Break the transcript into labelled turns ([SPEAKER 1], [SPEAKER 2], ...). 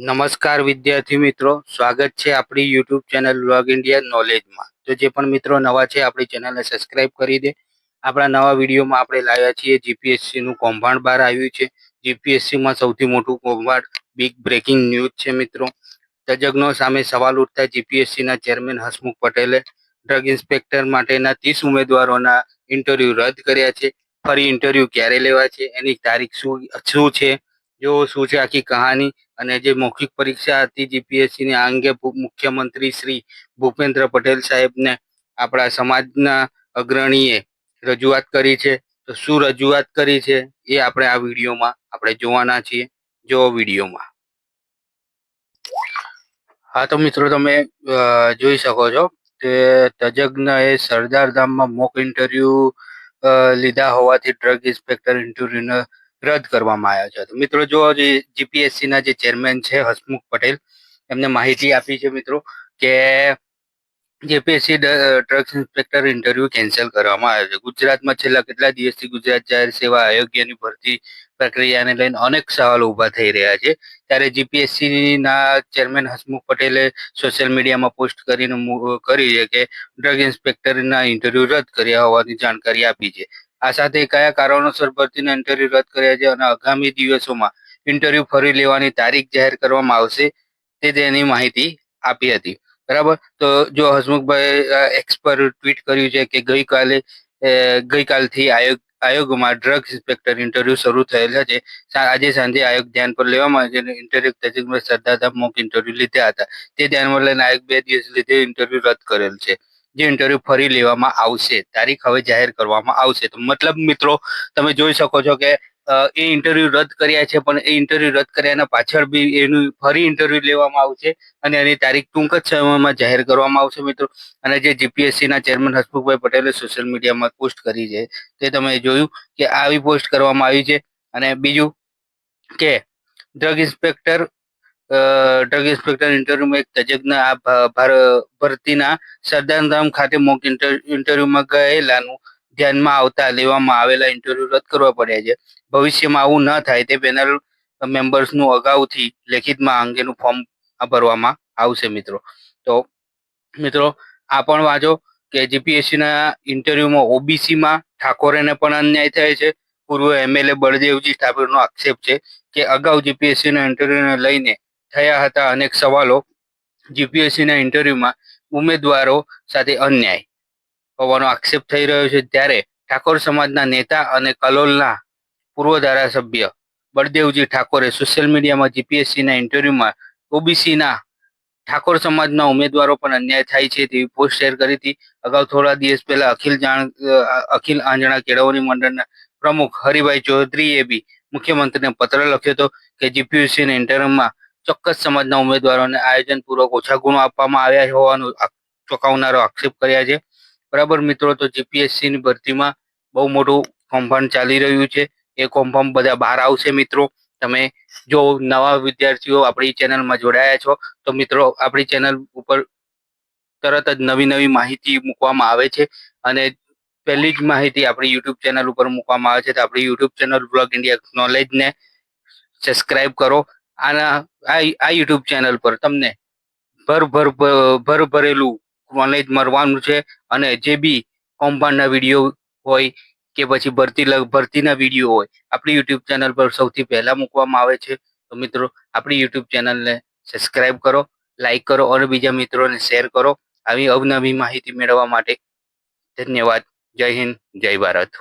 [SPEAKER 1] નમસ્કાર વિદ્યાર્થી મિત્રો, સ્વાગત છે આપણી યુટ્યુબ ચેનલ વ્લોગ ઇન્ડિયા નોલેજમાં તો જે પણ મિત્રો નવા છે, આપણી ચેનલને સબસ્ક્રાઇબ કરી દે. આપણા નવા વિડીયોમાં આપણે લાવ્યા છીએ જીપીએસસી નું કૌભાંડ બહાર આવ્યું છે. જીપીએસસી માં સૌથી મોટું કૌભાંડ બિગ બ્રેકિંગ ન્યૂઝ છે મિત્રો. તજજ્ઞો સામે સવાલ ઉઠતા જીપીએસસી ના ચેરમેન હસમુખ પટેલે ડ્રગ ઇન્સ્પેક્ટર માટેના ત્રીસ ઉમેદવારોના ઇન્ટરવ્યુ રદ કર્યા છે. ફરી ઇન્ટરવ્યુ ક્યારે લેવા છે એની તારીખ શું શું છે? જો શું છે આખી કહાની? અને જે મૌખિક પરીક્ષા હતી જીપીએસસી ની, આ અંગે મુખ્યમંત્રી શ્રી ભૂપેન્દ્ર પટેલ સાહેબને આપણા સમાજના અગ્રણીએ રજૂઆત કરી છે. તો શું રજૂઆત કરી છે એ આપણે આ વિડીયોમાં આપણે જોવાના છીએ. જો વિડીયોમાં. હા, તો મિત્રો તમે જોઈ શકો છો કે તજજ્ઞએ સરદાર ધામમાં મોક ઇન્ટરવ્યુ લીધા હોવાથી ડ્રગ ઇન્સ્પેક્ટર ઇન્ટરવ્યુને રદ કરવામાં આવ્યા છે. મિત્રો જો જીપીએસસી ના જે ચેરમેન છે, હસમુખ પટેલ, એમને માહિતી આપી છે મિત્રો કે JPSC drugs inspector interview cancel કરવામાં આવ્યો છે. ગુજરાતમાં છેલ્લા કેટલા દિવસથી ગુજરાત જાહેર સેવા આયોગ્યની ભરતી પ્રક્રિયાને લઈને અનેક સવાલો ઊભા થઈ રહ્યા છે. ત્યારે જીપીએસસી ના ચેરમેન હસમુખ પટેલે સોશિયલ મીડિયામાં પોસ્ટ કરીને કરી છે કે ડ્રગ ઇન્સ્પેક્ટરના ઇન્ટરવ્યુ રદ કર્યા હોવાની જાણકારી આપી છે. આ સાથે કયા કારણોસર ભરતીના ઇન્ટરવ્યુ રદ કર્યા છે અને આગામી દિવસોમાં ઇન્ટરવ્યુ ફરી લેવાની તારીખ જાહેર કરવામાં આવશે તે તેની માહિતી આપી હતી. બરાબર? તો જો હસમુખભાઈ એક્સ ટ્વીટ કર્યું છે કે ગઈકાલે ગઈકાલથી આયોગ, આયોગમાં ડ્રગ ઇન્સ્પેક્ટર ઇન્ટરવ્યુ શરૂ થયેલા છે. આજે સાંજે આયોગ ધ્યાન પર લેવામાં આવે છે ઇન્ટરવ્યુ તજજ્ઞ શ્રદ્ધાધામ મોક ઇન્ટરવ્યુ લીધા હતા. તે ધ્યાનમાં લઈને આયોગ બે દિવસ લીધે ઇન્ટરવ્યુ રદ કરેલ છે. જે ઇન્ટરવ્યુ ફરી લેવામાં આવશે, તારીખ હવે જાહેર કરવામાં આવશે. તો મતલબ મિત્રો, તમે જોઈ શકો છો કે એ ઇન્ટરવ્યુ રદ કર્યા છે, પણ એ ઇન્ટરવ્યુ રદ કર્યાના પાછળ બી એનું ફરી ઇન્ટરવ્યુ લેવામાં આવશે અને એની તારીખ ટૂંક જ સમયમાં જાહેર કરવામાં આવશે મિત્રો. અને જે જીપીએસસીના ચેરમેન હસમુખભાઈ પટેલે સોશિયલ મીડિયામાં પોસ્ટ કરી છે, તે તમે જોયું કે આવી પોસ્ટ કરવામાં આવી છે. અને બીજું કે ડ્રગ ઇન્સ્પેક્ટર ડ્રગ ઇન્સ્પેક્ટર ઇન્ટરવ્યુમાં એક તજજ્ઞ આ ભરતીના સરદારધામ ખાતે મોક ઇન્ટરવ્યુમાં ગયેલાનું ધ્યાનમાં આવતા લેવામાં આવેલા ઇન્ટરવ્યુ રદ કરવા પડ્યા છે. ભવિષ્યમાં આવું ન થાય તે પેનલ મેમ્બર્સનું અગાઉથી લેખિતમાં અંગેનું ફોર્મ ભરવામાં આવશે મિત્રો. તો, મિત્રો, આ પણ વાંચો કે જીપીએસસીના ઇન્ટરવ્યુમાં ઓબીસીમાં ઠાકોરેને પણ અન્યાય થાય છે. પૂર્વ એમએલએ બળદેવજી ઠાકોરનો આક્ષેપ છે કે અગાઉ જીપીએસસીના ઇન્ટરવ્યુને લઈને થયા હતા અનેક સવાલો. જીપીએસસીના ઇન્ટરવ્યુમાં ઉમેદવારો સાથે અન્યાય. હોવાનો આક્ષેપ થઈ રહ્યો છે ત્યારે ઠાકોર સમાજના નેતા અને કલોલના પૂર્વ ધારાસભ્ય બળદેવજી ઠાકોરે સોશિયલ મીડિયામાં જીપીએસસીના ઇન્ટરવ્યુમાં ઓબીસીના ઠાકોર સમાજના ઉમેદવારો પણ અન્યાય થાય છે તેવી પોસ્ટ શેર કરી હતી. અગાઉ થોડા દિવસ પહેલા અખિલ જાણ, અખિલ આંજણા કેળવણી મંડળના પ્રમુખ હરિભાઈ ચૌધરીએ બી મુખ્યમંત્રીને પત્ર લખ્યો હતો કે જીપીએસસી ના ઇન્ટરવ્યુમાં ચોક્કસ સમાજના ઉમેદવારોને આયોજન પૂર્વક ઓછા ગુણો આપવામાં આવ્યા હોવાનું ચોંકાવનારો આક્ષેપ કર્યા છે. બરાબર મિત્રો, તો જીપીએસસી ની ભરતીમાં બહુ મોટું કૌભાંડ ચાલી રહ્યું છે. એ કૌભાંડ બધા બહાર આવશે મિત્રો. તમે જો નવા વિદ્યાર્થીઓ આપણી ચેનલમાં જોડાયા છો, તો મિત્રો આપણી ચેનલ ઉપર તરત જ નવી નવી માહિતી મૂકવામાં આવે છે અને પહેલી જ માહિતી આપણી યુટ્યુબ ચેનલ ઉપર મૂકવામાં આવે છે. તો આપણી યુટ્યુબ ચેનલ બ્લોગ ઇન્ડિયા નોલેજને સબસ્ક્રાઇબ કરો. આના, આ યુટ્યુબ ચેનલ પર તમને ભર ભર ભર ભરેલું નોલેજ મળવાનું છે અને જે બી કૌભાંડના વીડિયો હોય કે પછી ભરતી ભરતીના વીડિયો હોય, આપણી યુટ્યુબ ચેનલ પર સૌથી પહેલા મૂકવામાં આવે છે. તો મિત્રો, આપણી યુટ્યુબ ચેનલને સબસ્ક્રાઇબ કરો લાઈક કરો અને બીજા મિત્રોને શેર કરો. આવી અવનવી માહિતી મેળવવા માટે ધન્યવાદ. જય હિન્દ, જય ભારત.